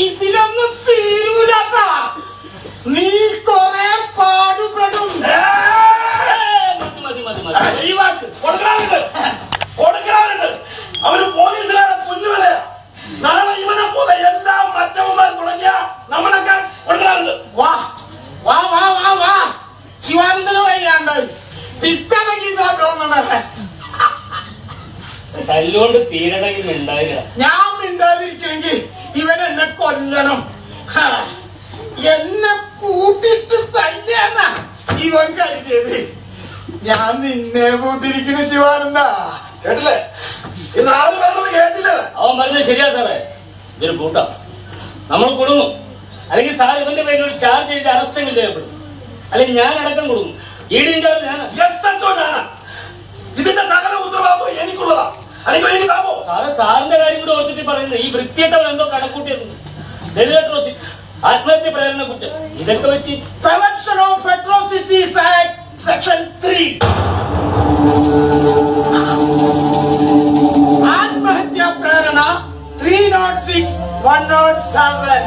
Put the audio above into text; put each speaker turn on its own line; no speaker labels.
ഇതിലൊന്നും തീരൂലട്ടാ. നീ കൊറേ പാടുപെടും.
അവർ പോലീസുകാരെ പുല്ലുവല നാളെ ഇവനെ പോലെ എല്ലാ മറ്റവന്മാർ തുടങ്ങിയ നമ്മളൊക്കെ കൊടുക്കാറുണ്ട്
വാ വാ വാ വാ വാ. ശിവാനന്ദന വൈകാണ്ട്. പിത്തലകിന്നാ തോന്നണേ
തല്ലുകൊണ്ട് തീരണമെങ്കിൽ ഉണ്ടായില്ല
ഞാൻ മിണ്ടാതിരിക്കണമെങ്കിൽ ഇവൻ എന്നെ കൊല്ലണം. എന്നെ കൂട്ടിട്ട് തല്ലിയെന്ന ഇവൻ കരുതിയത്. ഞാൻ നിന്നെ കൂട്ടിരിക്കണ ശിവാനന്ദ.
കേട്ടില്ലേ? കേട്ടില്ല
അവൻ പറഞ്ഞത് ശരിയാ സാറേ. ഇതൊരു കൂട്ടാ. നമ്മൾ കൊടുങ്ങും. അല്ലെങ്കിൽ സാർ ഇവന്റെ പേരിൽ ഒരു ചാർജ് ചെയ്ത് അറസ്റ്റെങ്കിലും ചെയ്യപ്പെടും. അല്ലെങ്കിൽ ഞാൻ അടക്കം കൊടുക്കും ഈടി ചാർജ്
ഞാനാ. ಅನ್ಕೊಳ್ಳಿ ಬಾಬು
ಸಾರ ಸಾರ್ನರಾಗಿ ಕೂಡ ಹೊರತಿದ್ದೆ ಬರೋದಿಲ್ಲ ಈ ವೃತ್ತಿ ಅಂತ ಅವರೆಂದೋ ಕಡಕ್ಕೊಟ್ಟಿರು ಡೆಲಿವಟ್ರೋಸಿ ಆತ್ಮಹತ್ಯೆ ಪ್ರೇರಣೆ ಕೊಟ್ಟೆ ಇದಕ್ಕೆ ವಚ್ಚಿ
production of atrocity section three ಆತ್ಮಹತ್ಯಾ ಪ್ರೇರಣ three nought six one nought seven